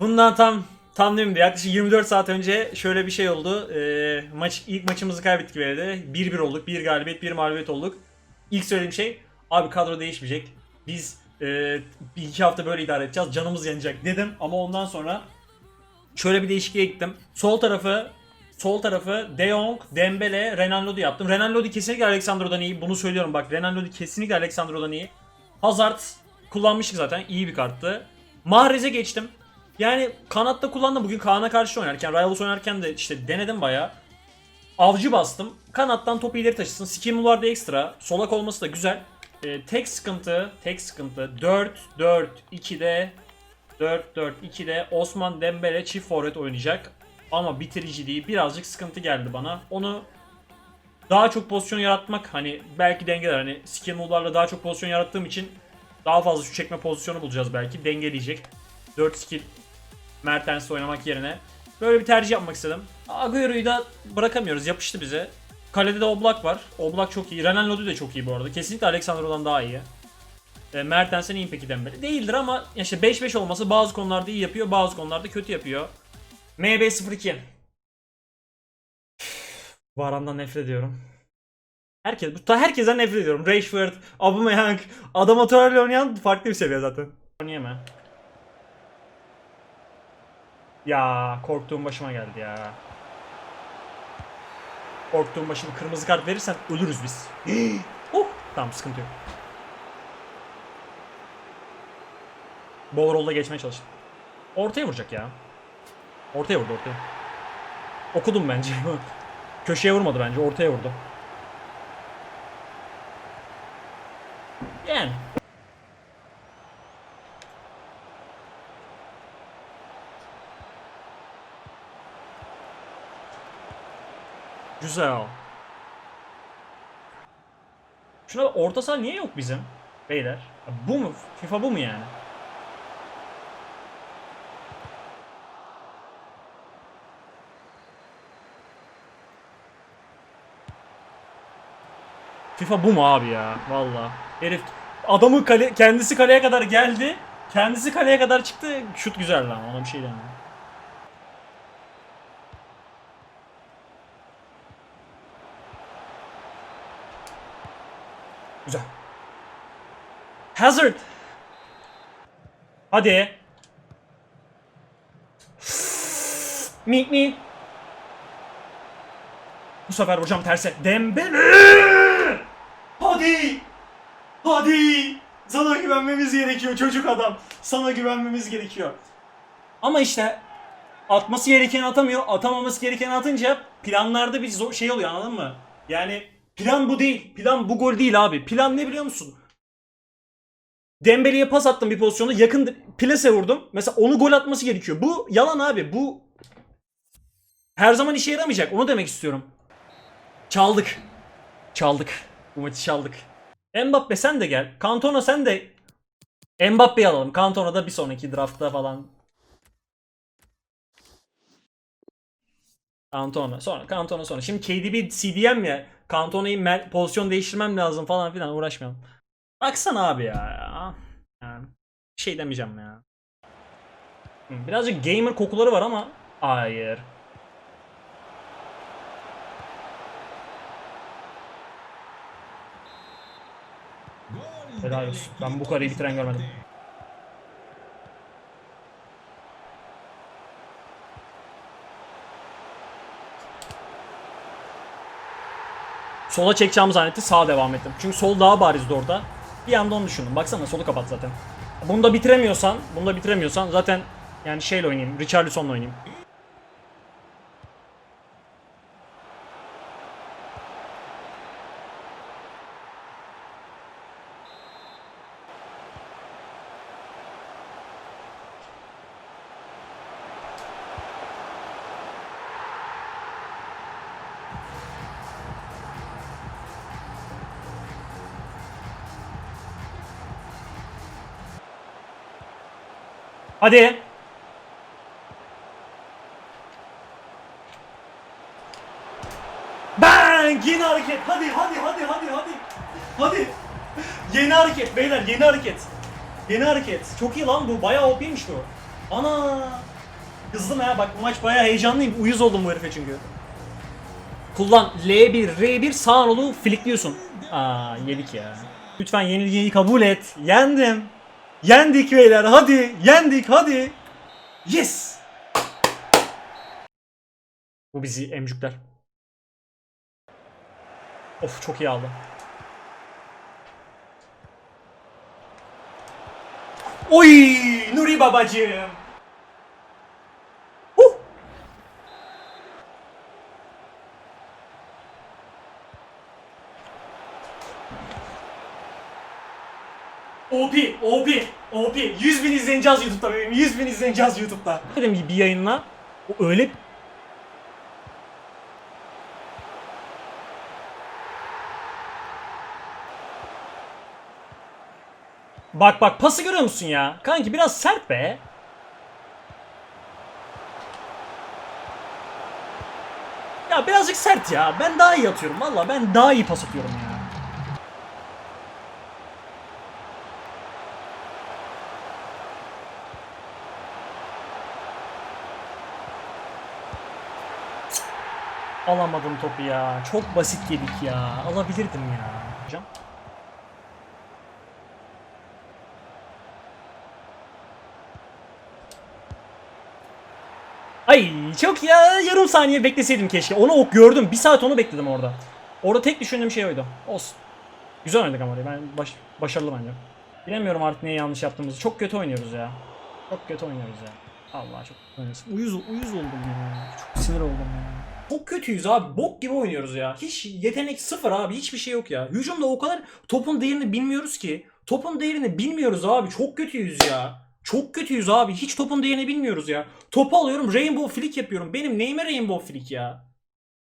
Bundan tam tam değil mi? Yaklaşık 24 saat önce şöyle bir şey oldu. Ee, maç ilk maçımızı kaybettik böyle. 1-1 olduk. 1 galibiyet, 1 mağlubiyet olduk. İlk söylediğim şey abi kadro değişmeyecek. Biz e, bir iki hafta böyle idare edeceğiz. Canımız yanacak dedim ama ondan sonra şöyle bir değişikliğe gittim. Sol tarafı sol tarafı De Jong, Dembele, Renan Lodi yaptım. Renan Lodi kesinlikle Alexandro'dan iyi. Bunu söylüyorum bak. Renan Lodi kesinlikle Alexandro'dan iyi. Hazard kullanmıştık zaten. iyi bir karttı. Mahrez'e geçtim. Yani kanatta kullandım. Bugün Kaan'a karşı oynarken, Rivals oynarken de işte denedim bayağı. Avcı bastım. Kanattan topu ileri taşısın. Skill vardı ekstra. Solak olması da güzel. Ee, tek sıkıntı, tek sıkıntı 4 4 2'de 4 4 2'de Osman Dembele çift forvet oynayacak. Ama bitiriciliği birazcık sıkıntı geldi bana. Onu daha çok pozisyon yaratmak hani belki dengeler hani skill move'larla daha çok pozisyon yarattığım için daha fazla şu çekme pozisyonu bulacağız belki dengeleyecek. 4 skill Mertens'le oynamak yerine böyle bir tercih yapmak istedim. Agüero'yu da bırakamıyoruz yapıştı bize. Kalede de Oblak var. Oblak çok iyi. Renan Lodi de çok iyi bu arada. Kesinlikle Alexandro'dan daha iyi. E, Mertens'in iyi peki Dembele. Değildir ama işte 5-5 olması bazı konularda iyi yapıyor, bazı konularda kötü yapıyor. MB02. Varan'dan nefret ediyorum. Herkes, bu herkesten nefret ediyorum. Rashford, Aubameyang, adam atörle oynayan farklı bir seviye zaten. Oynayama. Ya korktuğum başıma geldi ya. Korktuğum başıma kırmızı kart verirsen ölürüz biz. oh, tamam sıkıntı yok. Ball roll'da geçmeye çalıştım. Ortaya vuracak ya. Ortaya vurdu ortaya. Okudum bence. Köşeye vurmadı bence. Ortaya vurdu. Yani. Güzel. Şuna orta saha niye yok bizim? Beyler. Bu mu? FIFA bu mu yani? FIFA bu mu abi ya? Valla. Herif adamı kale, kendisi kaleye kadar geldi. Kendisi kaleye kadar çıktı. Şut güzel lan. Ona bir şey demiyorum. Güzel. Hazard. Hadi. Mik mi. Bu sefer vuracağım terse. Dembele. Hadi. Hadi. Sana güvenmemiz gerekiyor çocuk adam. Sana güvenmemiz gerekiyor. Ama işte atması gerekeni atamıyor. Atamaması gerekeni atınca planlarda bir şey oluyor anladın mı? Yani plan bu değil. Plan bu gol değil abi. Plan ne biliyor musun? Dembele'ye pas attım bir pozisyonda yakın plase vurdum. Mesela onu gol atması gerekiyor. Bu yalan abi. Bu her zaman işe yaramayacak. Onu demek istiyorum. Çaldık. Çaldık. Bu maçı çaldık. Mbappe sen de gel. Cantona sen de Mbappe'yi alalım. Cantona da bir sonraki draftta falan. Cantona. Sonra Cantona sonra. Şimdi KDB CDM ya. Cantona'yı mer- pozisyon değiştirmem lazım falan filan uğraşmayalım. Baksana abi ya. Yani şey demeyeceğim ya. Birazcık gamer kokuları var ama hayır. Helal olsun. Ben bu kareyi bitiren görmedim. Sola çekeceğimi zannetti. Sağa devam ettim. Çünkü sol daha barizdi orada. Bir anda onu düşündüm. Baksana solu kapat zaten. Bunu da bitiremiyorsan, bunu da bitiremiyorsan zaten yani şeyle oynayayım. Richarlison'la oynayayım. Hadi. Bang! Yeni hareket. Hadi hadi hadi hadi hadi. Hadi. Yeni hareket beyler yeni hareket. Yeni hareket. Çok iyi lan bu. Bayağı OP'ymiş bu. Ana! Kızdım ya bak bu maç bayağı heyecanlıyım. Uyuz oldum bu herife çünkü. Kullan L1, R1 sağ olu flickliyorsun. Aa yedik ya. Lütfen yenilgiyi kabul et. Yendim. Yendik beyler hadi. Yendik hadi. Yes. Bu bizi emcükler. Of çok iyi aldı. Oy Nuri babacığım. OP, OP, OP. 100 bin izleneceğiz YouTube'da benim. 100 bin izleneceğiz YouTube'da. Dedim bir yayınla. O öyle Bak bak pası görüyor musun ya? Kanki biraz sert be. Ya birazcık sert ya. Ben daha iyi atıyorum valla. Ben daha iyi pas atıyorum ya. Cık. Alamadım topu ya. Çok basit yedik ya. Alabilirdim ya. Hocam. Ay çok ya yarım saniye bekleseydim keşke. Onu ok gördüm. Bir saat onu bekledim orada. Orada tek düşündüğüm şey oydu. Olsun. Güzel oynadık ama ben baş, başarılı bence. Bilemiyorum artık neyi yanlış yaptığımızı. Çok kötü oynuyoruz ya. Çok kötü oynuyoruz ya. Allah çok kötü. Uyuz, uyuz oldum ya. Çok sinir oldum ya. Çok kötüyüz abi. Bok gibi oynuyoruz ya. Hiç yetenek sıfır abi. Hiçbir şey yok ya. Hücumda o kadar topun değerini bilmiyoruz ki. Topun değerini bilmiyoruz abi. Çok kötüyüz ya. Çok kötüyüz abi. Hiç topun değerini bilmiyoruz ya. Topu alıyorum rainbow flick yapıyorum. Benim neyime rainbow flick ya?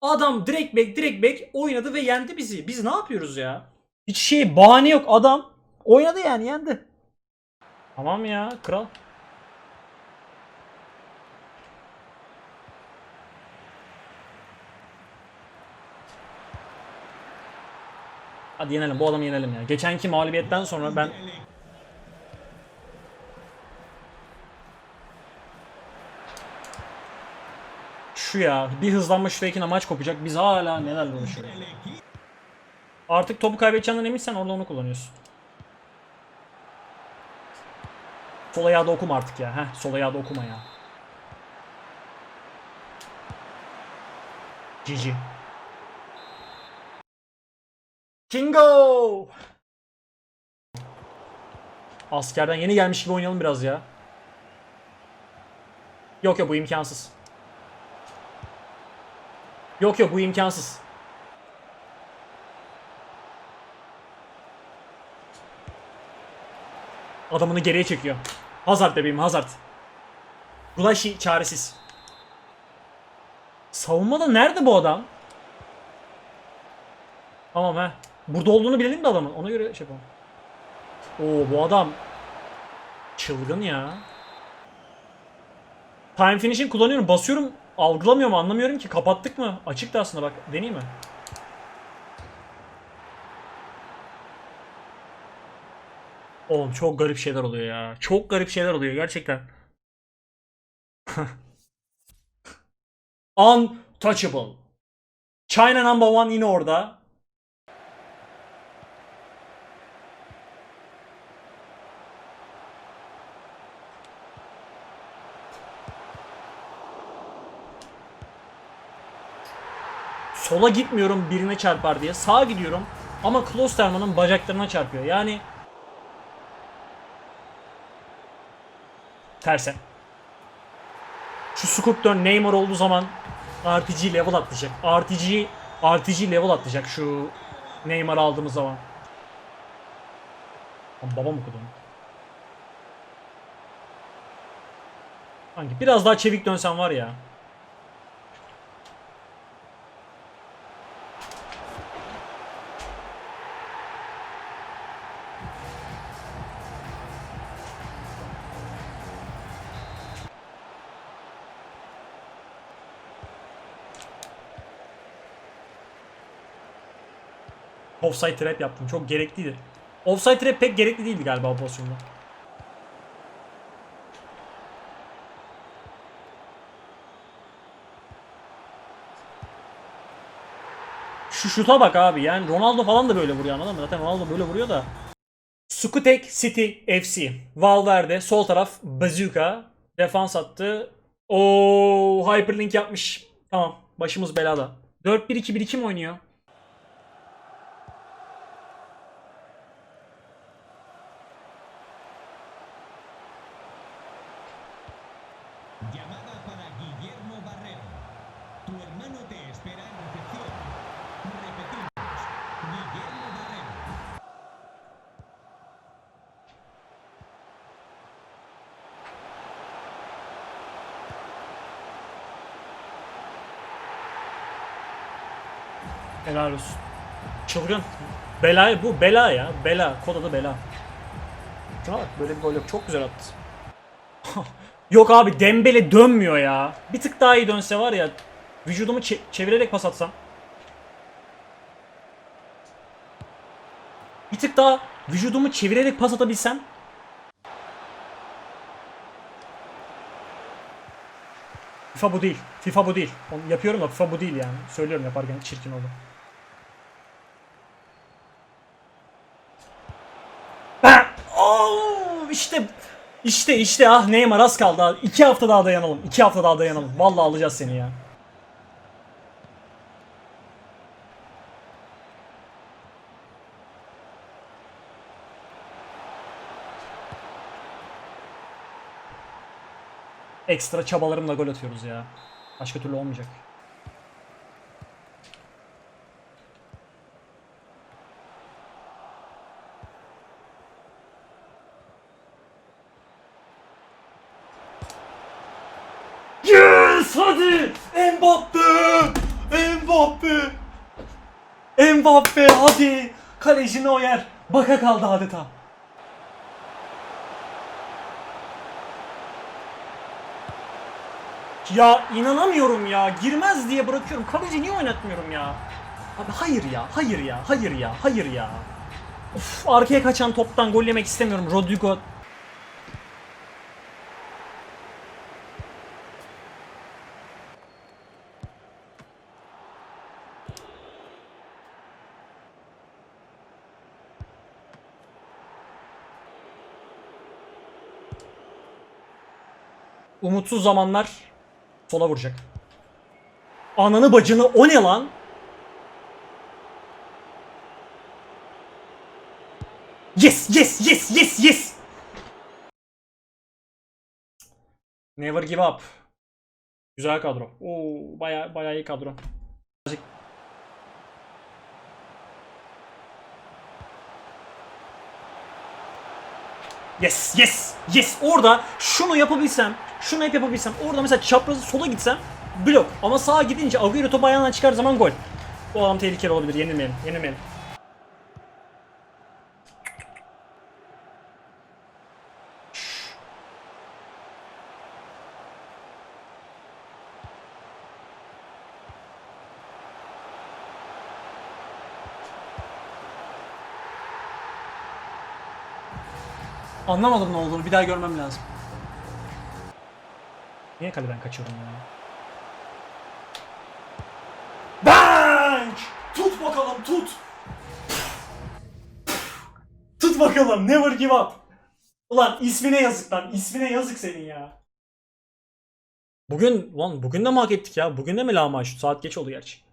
Adam direkt back direkt back oynadı ve yendi bizi. Biz ne yapıyoruz ya? Hiç şey bahane yok adam. Oynadı yani yendi. Tamam ya kral. Hadi yenelim bu adamı yenelim ya. Geçenki mağlubiyetten sonra ben şu ya bir hızlanma şuradakine maç kopacak. Biz hala nelerle uğraşıyoruz. Artık topu kaybedeceğinden eminsen orada onu kullanıyorsun. Sol ayağı da okuma artık ya. Heh, sol ayağı da okuma ya. GG. Kingo! Askerden yeni gelmiş gibi oynayalım biraz ya. Yok yok bu imkansız. Yok yok bu imkansız. Adamını geriye çekiyor. Hazard bebeğim Hazard. Gulashi çaresiz. Savunmada nerede bu adam? Tamam he. Burada olduğunu bilelim de adamın. Ona göre şey yapalım. Oo bu adam çılgın ya. Time finishing kullanıyorum. Basıyorum. Algılamıyorum anlamıyorum ki. Kapattık mı? Açıktı aslında bak. Deneyeyim mi? Oğlum çok garip şeyler oluyor ya. Çok garip şeyler oluyor gerçekten. Untouchable. China number one yine orada. Sola gitmiyorum birine çarpar diye. Sağa gidiyorum ama Klosterman'ın bacaklarına çarpıyor. Yani terse. Şu Scoop'tan Neymar olduğu zaman RPG level atlayacak. RPG RPG level atlayacak şu Neymar aldığımız zaman. Babam okudu onu. Hangi biraz daha çevik dönsen var ya. Offside trap yaptım. Çok gerekliydi. Offside trap pek gerekli değildi galiba o pozisyonda. Şu şuta bak abi yani Ronaldo falan da böyle vuruyor anladın mı? Zaten Ronaldo böyle vuruyor da. Sukutek City FC. Valverde sol taraf Bazooka. Defans attı. O hyperlink yapmış. Tamam başımız belada. 4-1-2-1-2 mi oynuyor? Helal olsun. Çılgın. Bela bu bela ya. Bela. Kod adı bela. Şuna bak böyle bir gol yok. Çok güzel attı. yok abi Dembele dönmüyor ya. Bir tık daha iyi dönse var ya. Vücudumu çe- çevirerek pas atsam. Bir tık daha vücudumu çevirerek pas atabilsem. FIFA bu değil. FIFA bu değil. Onu yapıyorum da FIFA bu değil yani. Söylüyorum yaparken çirkin oldu. Oo, işte işte işte ah Neymar az kaldı. İki hafta daha dayanalım. İki hafta daha dayanalım. Vallahi alacağız seni ya. Ekstra çabalarımla gol atıyoruz ya. Başka türlü olmayacak. Hadi! Mbappe! Mbappe! Mbappe hadi! Kaleci Neuer Baka kaldı adeta. Ya inanamıyorum ya. Girmez diye bırakıyorum. Kaleci niye oynatmıyorum ya? Abi hayır ya hayır ya hayır ya hayır ya. Of, arkaya kaçan toptan gol yemek istemiyorum. Rodrigo Umutsuz zamanlar sola vuracak. Ananı bacını o ne lan? Yes yes yes yes yes. Never give up. Güzel kadro. Oo baya baya iyi kadro. Yes, yes, yes. Orada şunu yapabilsem, şunu hep yapabilsem, orada mesela çaprazı sola gitsem blok. Ama sağa gidince Agüero topu ayağından çıkar zaman gol. Bu adam tehlikeli olabilir. Yenilmeyelim, yenilmeyelim. Anlamadım ne olduğunu. Bir daha görmem lazım. Niye kaleden kaçıyorum ya? Bank! Tut bakalım tut. Tut bakalım. Never give up. Ulan ismine yazık lan. İsmine yazık senin ya. Bugün lan bugün de mi hak ettik ya? Bugün de mi lahmacun? Saat geç oldu gerçi.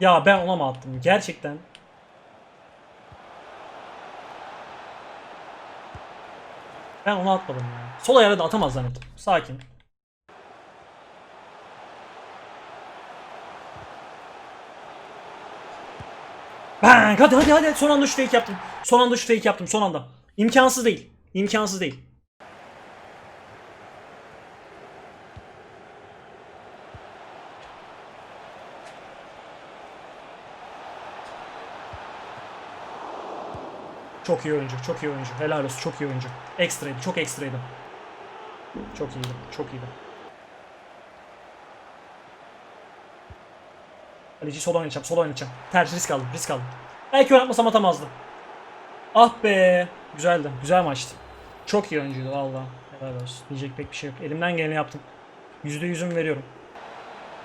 Ya ben ona mı attım? Gerçekten. Ben ona atmadım ya. Sol ayağına da atamaz zannettim. Sakin. Bang! Hadi hadi hadi. Son anda şu fake yaptım. Son anda şu fake yaptım. Son anda. İmkansız değil. İmkansız değil. Çok iyi oyuncu, çok iyi oyuncu. Helal olsun, çok iyi oyuncu. Ekstraydı, çok ekstraydı. Çok iyiydi, çok iyiydi. Kaleci sol oynayacağım, sol oynayacağım. Ters risk aldım, risk aldım. Belki oynatmasam atamazdım. Ah be. Güzeldi, güzel maçtı. Çok iyi oyuncuydu valla. Helal olsun. Diyecek pek bir şey yok. Elimden geleni yaptım. Yüzde yüzümü veriyorum.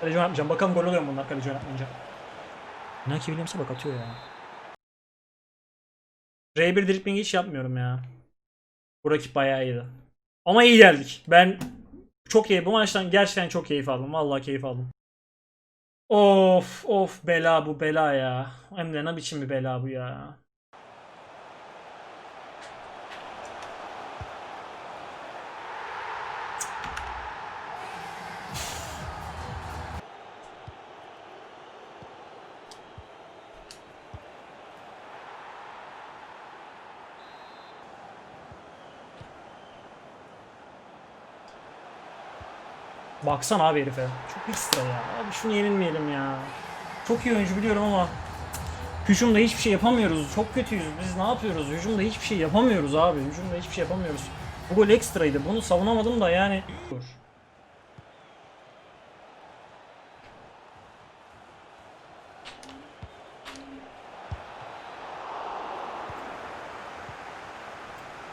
Kaleci oynatmayacağım. Bakalım gol oluyor mu bunlar kaleci oynatmayınca. Naki Williams'a bak atıyor ya. R1 dribbling hiç yapmıyorum ya. Bu rakip bayağı iyiydi. Ama iyi geldik. Ben çok iyi. Bu maçtan gerçekten çok keyif aldım. Vallahi keyif aldım. Of of bela bu bela ya. Hem de ne biçim bir bela bu ya. Baksana abi herife. Çok ekstra ya. Abi şunu yenilmeyelim ya. Çok iyi oyuncu biliyorum ama hücumda hiçbir şey yapamıyoruz. Çok kötüyüz. Biz ne yapıyoruz? Hücumda hiçbir şey yapamıyoruz abi. Hücumda hiçbir şey yapamıyoruz. Bu gol ekstraydı. Bunu savunamadım da yani. Dur.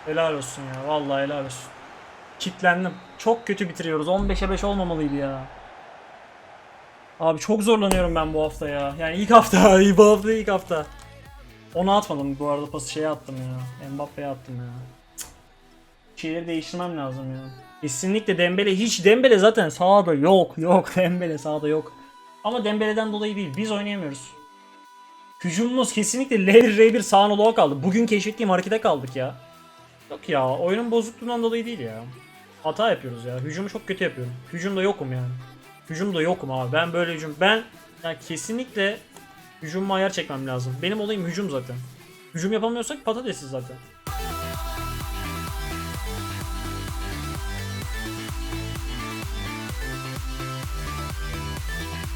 Helal olsun ya. Vallahi helal olsun. Kitlendim. Çok kötü bitiriyoruz. 15'e 5 olmamalıydı ya. Abi çok zorlanıyorum ben bu hafta ya. Yani ilk hafta, bu hafta ilk hafta. Onu atmadım bu arada pası şeye attım ya. Mbappe'ye attım ya. Şeyleri değiştirmem lazım ya. Kesinlikle Dembele hiç Dembele zaten sağda yok yok Dembele sağda yok. Ama Dembele'den dolayı değil biz oynayamıyoruz. Hücumumuz kesinlikle L1 sağına loğa kaldı. Bugün keşfettiğim harekete kaldık ya. Yok ya oyunun bozukluğundan dolayı değil ya. Hata yapıyoruz ya. Hücumu çok kötü yapıyorum. Hücumda yokum yani. Hücumda yokum abi. Ben böyle hücum. Ben yani kesinlikle hücumuma ayar çekmem lazım. Benim olayım hücum zaten. Hücum yapamıyorsak patatesiz zaten.